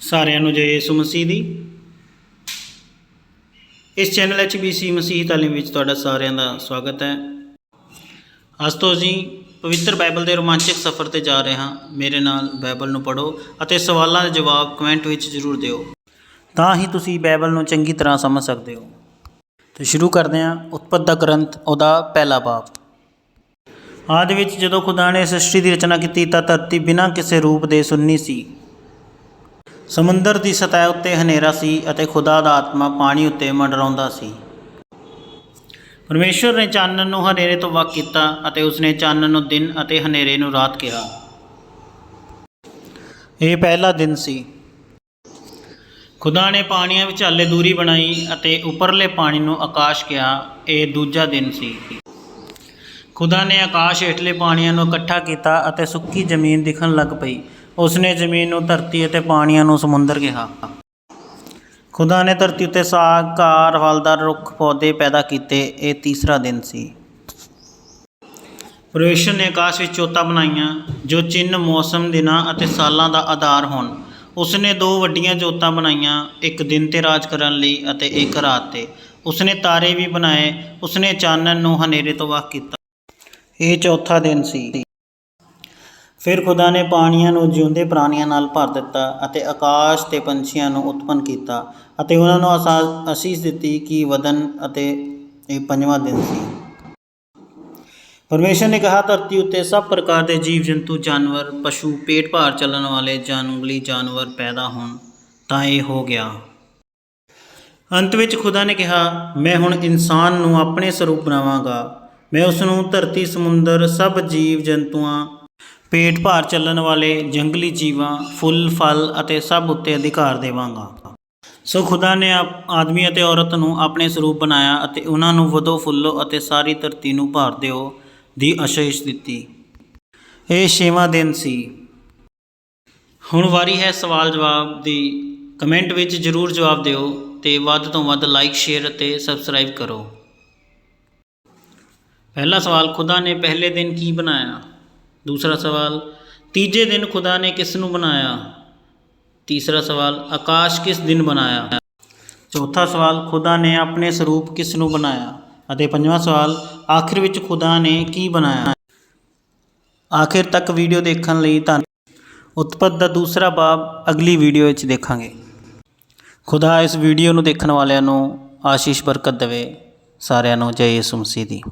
ਸਾਰਿਆਂ ਨੂੰ ਜੈ ਯਿਸੂ ਮਸੀਹ ਦੀ। ਇਸ ਚੈਨਲ ਐਚਬੀਸੀ ਮਸੀਹ ਤਾਲੀਮ ਵਿੱਚ ਤੁਹਾਡਾ ਸਾਰਿਆਂ ਦਾ ਸਵਾਗਤ ਹੈ। ਅੱਜ ਤੋਂ ਅਸੀਂ ਪਵਿੱਤਰ ਬਾਈਬਲ ਦੇ ਰੋਮਾਂਚਕ ਸਫ਼ਰ ਤੇ ਜਾ ਰਹੇ ਹਾਂ। ਮੇਰੇ ਨਾਲ ਬਾਈਬਲ ਨੂੰ ਪੜ੍ਹੋ ਅਤੇ ਸਵਾਲਾਂ ਦੇ ਜਵਾਬ ਕਮੈਂਟ ਵਿੱਚ ਜ਼ਰੂਰ ਦਿਓ। ਤਾਂ ਹੀ ਤੁਸੀਂ ਬਾਈਬਲ ਨੂੰ ਚੰਗੀ ਤਰ੍ਹਾਂ ਸਮਝ ਸਕਦੇ ਹੋ। ਤੇ ਸ਼ੁਰੂ ਕਰਦੇ ਹਾਂ ਉਤਪਤ ਦਾ ਗ੍ਰੰਥ, ਉਹਦਾ ਪਹਿਲਾ ਬਾਬ ਆਦਿ ਵਿੱਚ ਜਦੋਂ ਖੁਦਾ ਨੇ ਸ੍ਰਿਸ਼ਟੀ ਦੀ ਰਚਨਾ ਕੀਤੀ ਤਾਂ ਧਰਤੀ ਬਿਨਾਂ ਕਿਸੇ ਰੂਪ ਦੇ ਸੁੰਨੀ ਸੀ। ਸਮੁੰਦਰ ਦੀ ਸਤਹ ਉੱਤੇ ਹਨੇਰਾ ਸੀ ਅਤੇ ਖੁਦਾ ਦਾ ਆਤਮਾ ਪਾਣੀ ਉੱਤੇ ਮੰਡਰਾਉਂਦਾ ਸੀ। ਪਰਮੇਸ਼ਵਰ ਨੇ ਚਾਨਣ ਨੂੰ ਹਨੇਰੇ ਤੋਂ ਵੱਖ ਕੀਤਾ ਅਤੇ ਉਸਨੇ ਚਾਨਣ ਨੂੰ ਦਿਨ ਅਤੇ ਹਨੇਰੇ ਨੂੰ ਰਾਤ ਕਿਹਾ। ਇਹ ਪਹਿਲਾ ਦਿਨ ਸੀ। ਖੁਦਾ ਨੇ ਪਾਣੀਆਂ ਵਿਚਾਲੇ ਦੂਰੀ ਬਣਾਈ ਅਤੇ ਉੱਪਰਲੇ ਪਾਣੀ ਨੂੰ ਆਕਾਸ਼ ਕਿਹਾ, ਇਹ ਦੂਜਾ ਦਿਨ ਸੀ। ਖੁਦਾ ਨੇ ਆਕਾਸ਼ ਹੇਠਲੇ ਪਾਣੀਆਂ ਨੂੰ ਇਕੱਠਾ ਕੀਤਾ ਅਤੇ ਸੁੱਕੀ ਜ਼ਮੀਨ ਦਿਖਣ ਲੱਗ ਪਈ। ਉਸਨੇ ਜ਼ਮੀਨ ਨੂੰ, ਧਰਤੀ ਅਤੇ ਪਾਣੀਆਂ ਨੂੰ ਸਮੁੰਦਰ ਕਿਹਾ। ਖੁਦਾ ਨੇ ਧਰਤੀ ਉੱਤੇ ਸਾਗ ਘਾਹ ਫਲਦਾਰ ਰੁੱਖ ਪੌਦੇ ਪੈਦਾ ਕੀਤੇ। ਇਹ ਤੀਸਰਾ ਦਿਨ ਸੀ। ਪਰਮੇਸ਼ਰ ਨੇ ਆਕਾਸ਼ ਵਿੱਚ ਚੋਤਾ ਬਣਾਈਆਂ, ਜੋ ਚਿੰਨ ਮੌਸਮ, ਦਿਨਾਂ ਅਤੇ ਸਾਲਾਂ ਦਾ ਆਧਾਰ ਹੋਣ। ਉਸਨੇ ਦੋ ਵੱਡੀਆਂ ਜੋਤਾਂ ਬਣਾਈਆਂ, ਇੱਕ ਦਿਨ ਤੇ ਰਾਜ ਕਰਨ ਲਈ ਅਤੇ ਇੱਕ ਰਾਤ ਤੇ। ਉਸਨੇ ਤਾਰੇ ਵੀ ਬਣਾਏ, ਉਸਨੇ ਚਾਨਣ ਨੂੰ ਹਨੇਰੇ ਤੋਂ ਵੱਖ ਕੀਤਾ। ਇਹ ਚੌਥਾ ਦਿਨ ਸੀ। ਫਿਰ ਖੁਦਾ ਨੇ ਪਾਣੀਆਂ ਨੂੰ ਜਿਉਂਦੇ ਪ੍ਰਾਣੀਆਂ ਨਾਲ ਭਰ ਦਿੱਤਾ ਅਤੇ ਆਕਾਸ਼ ਤੇ ਪੰਛੀਆਂ ਨੂੰ ਉਤਪੰਨ ਕੀਤਾ ਅਤੇ ਉਹਨਾਂ ਨੂੰ ਅਸਾ- ਅਸੀਸ ਦਿੱਤੀ ਕਿ ਵਧਨ ਅਤੇ ਇਹ ਪੰਜਵਾਂ ਦਿਨ ਸੀ। ਪਰਮੇਸ਼ਰ ਨੇ ਕਿਹਾ, ਧਰਤੀ ਉੱਤੇ ਸਭ ਪ੍ਰਕਾਰ ਦੇ ਜੀਵ ਜੰਤੂ ਜਾਨਵਰ, ਪਸ਼ੂ ਪੇਟ ਭਾਰ ਚੱਲਣ ਵਾਲੇ ਜੰਗਲੀ ਜਾਨਵਰ ਪੈਦਾ ਹੋਣ ਤਾਂ ਇਹ ਹੋ ਗਿਆ। ਅੰਤ ਵਿੱਚ ਖੁਦਾ ਨੇ ਕਿਹਾ, ਮੈਂ ਹੁਣ ਇਨਸਾਨ ਨੂੰ ਆਪਣੇ ਸਰੂਪ ਬਣਾਵਾਂਗਾ। ਮੈਂ ਉਸ ਨੂੰ ਧਰਤੀ, ਸਮੁੰਦਰ, ਸਭ ਜੀਵ ਜੰਤੂਆਂ ਪੇਟ ਭਾਰ ਚੱਲਣ ਵਾਲੇ ਜੰਗਲੀ ਜੀਵਾਂ ਫੁੱਲ, ਫਲ ਅਤੇ ਸਭ ਉੱਤੇ ਅਧਿਕਾਰ ਦੇਵਾਂਗਾ। ਸੋ ਖੁਦਾ ਨੇ ਆਪ- ਆਦਮੀ ਅਤੇ ਔਰਤ ਨੂੰ ਆਪਣੇ ਸਰੂਪ ਬਣਾਇਆ ਅਤੇ ਉਹਨਾਂ ਨੂੰ ਵਧੋ ਫੁੱਲੋ ਅਤੇ ਸਾਰੀ ਧਰਤੀ ਨੂੰ ਭਾਰ ਦਿਓ ਦੀ ਅਸ਼ੀਸ਼ ਦਿੱਤੀ। ਇਹ ਛੇਵਾਂ ਦਿਨ ਸੀ। ਹੁਣ ਵਾਰੀ ਹੈ ਸਵਾਲ ਜਵਾਬ ਦੀ। ਕਮੈਂਟ ਵਿੱਚ ਜ਼ਰੂਰ ਜਵਾਬ ਦਿਓ ਤੇ ਵੱਧ ਤੋਂ ਵੱਧ ਲਾਈਕ, ਸ਼ੇਅਰ ਅਤੇ ਸਬਸਕ੍ਰਾਈਬ ਕਰੋ। ਪਹਿਲਾ ਸਵਾਲ, ਖੁਦਾ ਨੇ ਪਹਿਲੇ ਦਿਨ ਕੀ ਬਣਾਇਆ? ਦੂਸਰਾ ਸਵਾਲ, ਤੀਜੇ ਦਿਨ ਖੁਦਾ ਨੇ ਕਿਸ ਨੂੰ ਬਣਾਇਆ? ਤੀਸਰਾ ਸਵਾਲ, ਆਕਾਸ਼ ਕਿਸ ਦਿਨ ਬਣਾਇਆ? ਚੌਥਾ ਸਵਾਲ, ਖੁਦਾ ਨੇ ਆਪਣੇ ਸਰੂਪ ਕਿਸ ਨੂੰ ਬਣਾਇਆ? ਅਤੇ ਪੰਜਵਾਂ ਸਵਾਲ, ਆਖਿਰ ਵਿੱਚ ਖੁਦਾ ਨੇ ਕੀ ਬਣਾਇਆ? ਆਖਿਰ ਤੱਕ ਵੀਡੀਓ ਦੇਖਣ ਲਈ ਧੰਨ ਉਤਪਤ ਦਾ ਦੂਸਰਾ ਬਾਬ ਅਗਲੀ ਵੀਡੀਓ ਵਿੱਚ ਦੇਖਾਂਗੇ। ਖੁਦਾ ਇਸ ਵੀਡੀਓ ਨੂੰ ਦੇਖਣ ਵਾਲਿਆਂ ਨੂੰ ਆਸ਼ੀਸ਼ ਬਰਕਤ ਦੇਵੇ। ਸਾਰਿਆਂ ਨੂੰ ਜੈ ਯਿਸੂ ਮਸੀਹ ਦੀ।